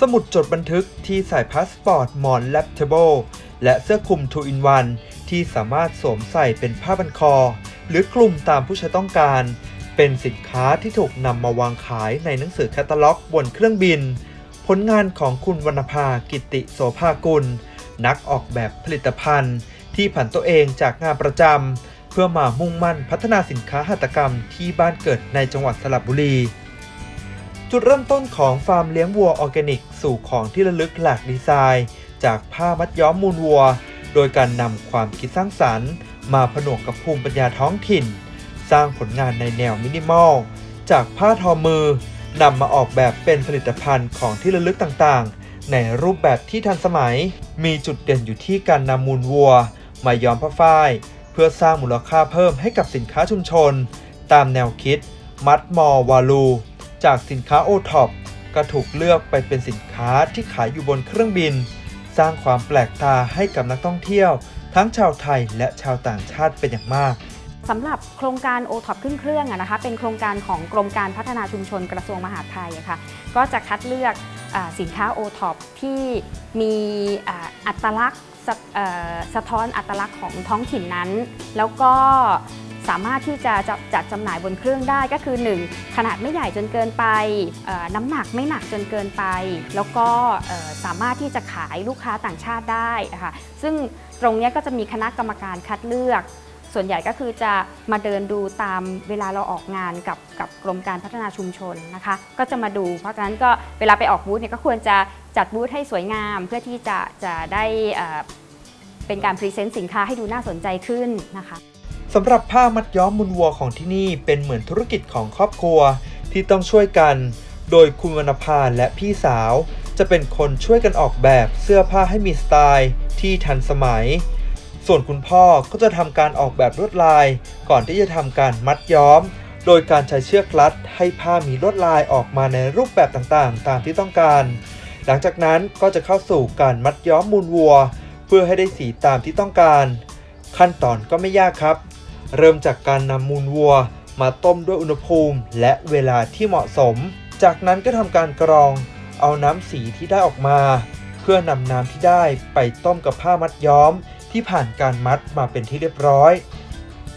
สมุดจดบันทึกที่ใส่พาสปอร์ตหมอนแลปเทเบิลและเสื้อคลุม 2 in 1ที่สามารถสวมใส่เป็นผ้าบันคอ หรือคลุมตามผู้ใช้ต้องการ เป็นสินค้าที่ถูกนำมาวางขายในหนังสือแคตตาล็อกบนเครื่องบิน ผลงานของคุณวรรณภากิติโสภากุล นักออกแบบผลิตภัณฑ์ ที่ผันตัวเองจากงานประจำเพื่อมามุ่งมั่นพัฒนาสินค้าหัตถกรรมที่บ้านเกิดในจังหวัดสระบุรี จุดเริ่มต้นของฟาร์มเลี้ยงวัวออร์แกนิก สู่ของที่ระลึกหลากดีไซน์ จากผ้ามัดย้อมมูลวัว โดยการนำความคิดสร้างสรรค์ มาผนวกกับภูมิปัญญาท้องถิ่น สร้างผลงานในแนวมินิมอล จากผ้าทอมือนำมาออกแบบเป็นผลิตภัณฑ์ของที่ระลึกต่างๆ ในรูปแบบที่ทันสมัย มีจุดเด่นอยู่ที่การนำมูลวัว มาย้อมผ้าฝ้าย เพื่อสร้างมูลค่าเพิ่มให้กับสินค้าชุมชน ตามแนวคิด มัดมอวาลู จากสินค้าโอท็อปก็ถูกเลือกไปเป็นสินค้าที่ขายอยู่บนเครื่องบิน สร้างความแปลกตาให้กับนักท่องเที่ยว ทั้งชาวไทยและชาวต่างชาติเป็นอย่างมากสำหรับโครงการ o t o p ขึ้นเครื่องนะคะเป็นโครงการของกรมการพัฒนาชุมชนกระทรวงมหาดไทยะค่ะก็จะคัดเลือกอสินค้า o t o p ที่มีอ,อัตลักษณ์สะท้อนอัตลักษณ์ของท้องถิ่นนั้น แล้วก็ สามารถที่จะจะจัดจำหน่ายบนเครื่องได้ก็คือ 1 ขนาดไม่ใหญ่จนเกินไป น้ำหนักไม่หนักจนเกินไป แล้วก็สามารถที่จะขายลูกค้าต่างชาติได้นะคะซึ่งตรงนี้ก็จะมีคณะกรรมการคัดเลือก ส่วนใหญ่ก็คือจะมาเดินดูตามเวลาเราออกงานกับกับกรมการพัฒนาชุมชนนะคะ ก็จะมาดู เพราะฉะนั้นก็เวลาไปออกบูธเนี่ยก็ควรจะจัดบูธให้สวยงาม เพื่อที่จะจะได้เป็นการพรีเซนต์สินค้าให้ดูน่าสนใจขึ้นนะคะ สำหรับผ้ามัดย้อมมุนวัวของที่นี่เป็นเหมือนธุรกิจของครอบครัวที่ต้องช่วยกัน โดยคุณวรรณภาและพี่สาว จะเป็นคนช่วยกันออกแบบเสื้อผ้าให้มีสไตล์ที่ทันสมัย ส่วนคุณพ่อก็จะทำการออกแบบลวดลาย ก่อนที่จะทำการมัดย้อม โดยการใช้เชือกรัดให้ผ้ามีลวดลายออกมาในรูปแบบต่างๆ ตามที่ต้องการ หลังจากนั้นก็จะเข้าสู่การมัดย้อมมูลวัว เพื่อให้ได้สีตามที่ต้องการ ขั้นตอนก็ไม่ยากครับ เริ่มจากการนำมูลวัว มาต้มด้วยอุณหภูมิ และเวลาที่เหมาะสม จากนั้นก็ทำการกรอง เอาน้ำสีที่ได้ออกมา เพื่อนำน้ำที่ได้ไปต้มกับผ้ามัดย้อม ที่ผ่านการมัดมาเป็นที่เรียบร้อย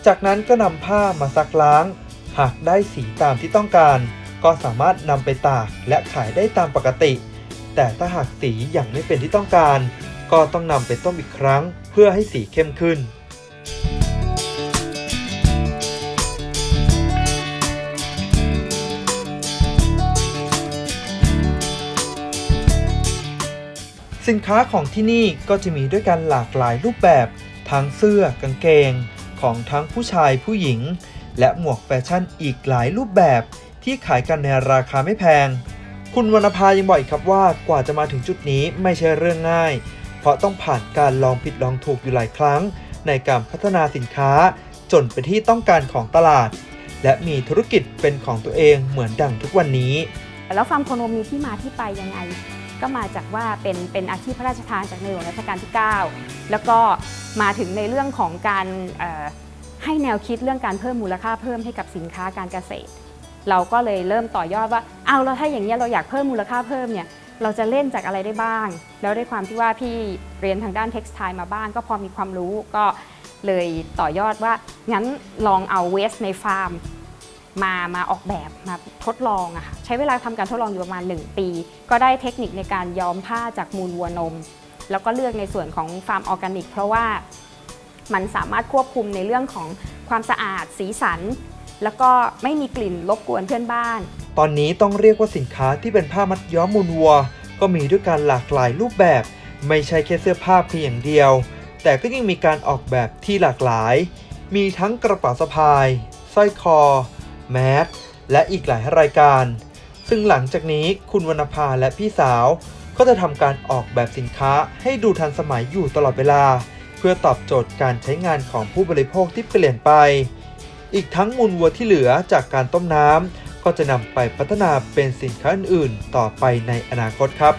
จากนั้นก็นำผ้ามาซักล้าง หากได้สีตามที่ต้องการ ก็สามารถนำไปตากและขายได้ตามปกติ แต่ถ้าหากสียังไม่เป็นที่ต้องการ ก็ต้องนำไปต้มอีกครั้ง เพื่อให้สีเข้มขึ้น สินค้าของที่นี่ก็จะมีด้วยกันหลากหลายรูปแบบทั้งเสื้อกางเกง ของทั้งผู้ชายผู้หญิง และหมวกแฟชั่นอีกหลายรูปแบบที่ขายกันในราคาไม่แพง คุณวรรณภายังบอกอีกครับว่ากว่าจะมาถึงจุดนี้ไม่ใช่เรื่องง่าย เพราะต้องผ่านการลองผิดลองถูกอยู่หลายครั้ง ในการพัฒนาสินค้า จนเป็นที่ต้องการของตลาด และมีธุรกิจเป็นของตัวเองเหมือนดังทุกวันนี้ แล้วฟาร์มโคนมมีที่มาที่ไปยังไง ก็มาจากว่าเป็นเป็นอาชีพพระราชทานจากในหลวงรัชกาลที่ 9 แล้วก็มาถึงในเรื่องของการให้แนวคิดเรื่องการเพิ่มมูลค่าเพิ่มให้กับสินค้าการเกษตร เราก็เลยเริ่มต่อยอดว่าเอาแล้วถ้าอย่างนี้เราอยากเพิ่มมูลค่าเพิ่มเนี่ยเราจะเล่นจากอะไรได้บ้าง แล้วด้วยความที่ว่าพี่เรียนทางด้านเท็กซ์ไทมาบ้าง ก็พอมีความรู้ก็เลยต่อยอดว่างั้นลองเอาเวสในฟาร์ม มามาออกแบบมาทดลองอะค่ะใช้เวลาทำการทดลองอยู่ประมาณ 1 ปี ก็ได้เทคนิคในการย้อมผ้าจากมูลวัวนม แล้วก็เลือกในส่วนของฟาร์มออร์แกนิก เพราะว่ามันสามารถควบคุมในเรื่องของความสะอาดสีสัน แล้วก็ไม่มีกลิ่นรบกวนเพื่อนบ้าน ตอนนี้ต้องเรียกว่าสินค้าที่เป็นผ้ามัดย้อมมูลวัว ก็มีด้วยการหลากหลายรูปแบบ ไม่ใช่แค่เสื้อผ้าเพียงอย่างเดียว แต่ก็ยังมีการออกแบบที่หลากหลาย มีทั้งกระเป๋าสะพายสร้อยคอ แมสและอีกหลายรายการ ซึ่งหลังจากนี้คุณวรรณภาและพี่สาว ก็จะทำการออกแบบสินค้าให้ดูทันสมัยอยู่ตลอดเวลา เพื่อตอบโจทย์การใช้งานของผู้บริโภคที่เปลี่ยนไป อีกทั้งมูลวัวที่เหลือจากการต้มน้ำก็จะนำไปพัฒนาเป็นสินค้าอื่นๆ ต่อไปในอนาคตครับ